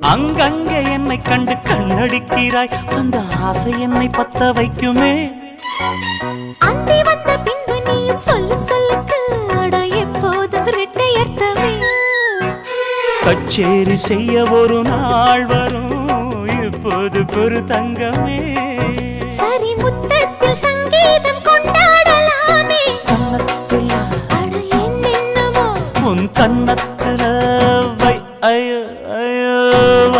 அங்கங்கே என்னை கண்டு கண்ணடிக்கிறாய். அந்த ஆசை என்னை பத்த வைக்குமே. அந்தி வந்த பின்பு நீயும் சொல்லும் சொல்லுக்கு எப்போதும் இரட்டையர்த்தமே கச்சேரி செய்ய ஒரு நாள் வரும் இப்போது குரு தங்கமே. சரி முத்தத்தில் சங்கீதம் கொண்டாடலாமே. கன்னத்துல உன் கன்னத்துல வை ஐயோ.